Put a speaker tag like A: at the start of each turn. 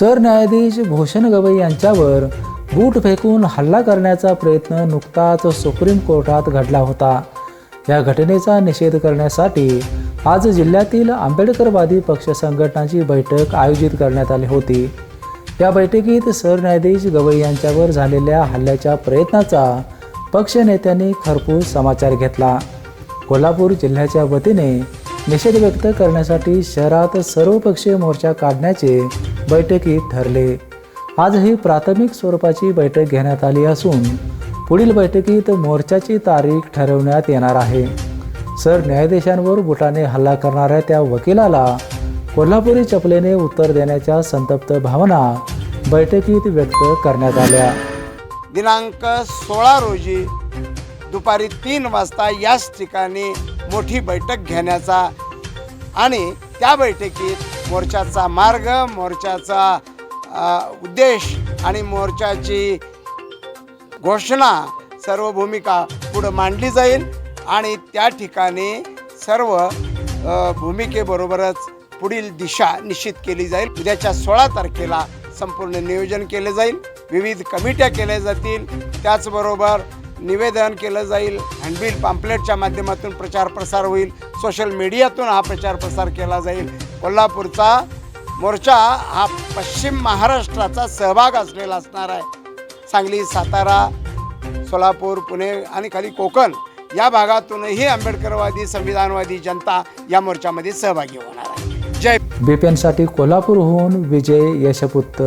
A: सरन्यायाधीश भूषण गवई यांच्यावर बूट फेकून हल्ला करण्याचा प्रयत्न नुकताच सुप्रीम कोर्टात घडला होता. या घटनेचा निषेध करण्यासाठी आज जिल्ह्यातील आंबेडकरवादी पक्ष संघटनाची बैठक आयोजित करण्यात आली होती. या बैठकीत सरन्यायाधीश गवई यांच्यावर झालेल्या हल्ल्याच्या प्रयत्नाचा पक्ष नेत्यांनी खरपूस समाचार घेतला. कोल्हापूर जिल्ह्याच्या वतीने निषेध व्यक्त करण्यासाठी शहरात सर्वपक्षीय मोर्चा काढण्याचे बैठकीत ठरले. आज ही प्राथमिक स्वरूपाची बैठक घेण्यात आली असून पुढील बैठकीत मोर्चाची तारीख ठरवण्यात येणार आहे. सर न्यायाधीशांवर बुटाने हल्ला करणाऱ्या त्या वकिलाला कोल्हापुरी चपलेने उत्तर देण्याच्या संतप्त भावना बैठकीत व्यक्त करण्यात आल्या.
B: दिनांक सोळा रोजी दुपारी तीन वाजता याच ठिकाणी मोठी बैठक घेण्याचा आणि त्या बैठकीत मोर्चाचा मार्ग मोर्चाचा उद्देश आणि मोर्चाची घोषणा सर्व भूमिका पुढं मांडली जाईल आणि त्या ठिकाणी सर्व भूमिकेबरोबरच पुढील दिशा निश्चित केली जाईल. उद्याच्या सोळा तारखेला संपूर्ण नियोजन केले जाईल. विविध कमिट्या केल्या जातील. त्याचबरोबर निवेदन केलं जाईल हँडबिल पाम्पलेटच्या माध्यमातून प्रचार प्रसार होईल. सोशल मीडियातून हा प्रचार प्रसार केला जाईल. कोल्हापूरचा मोर्चा हा पश्चिम महाराष्ट्राचा सहभाग असलेला असणार आहे. सांगली सातारा सोलापूर पुणे आणि खाली कोकण या भागातूनही आंबेडकरवादी संविधानवादी जनता या मोर्चामध्ये सहभागी होणार आहे. जय
A: बीपीएनसाठी कोल्हापूरहून विजय यशपुत्त.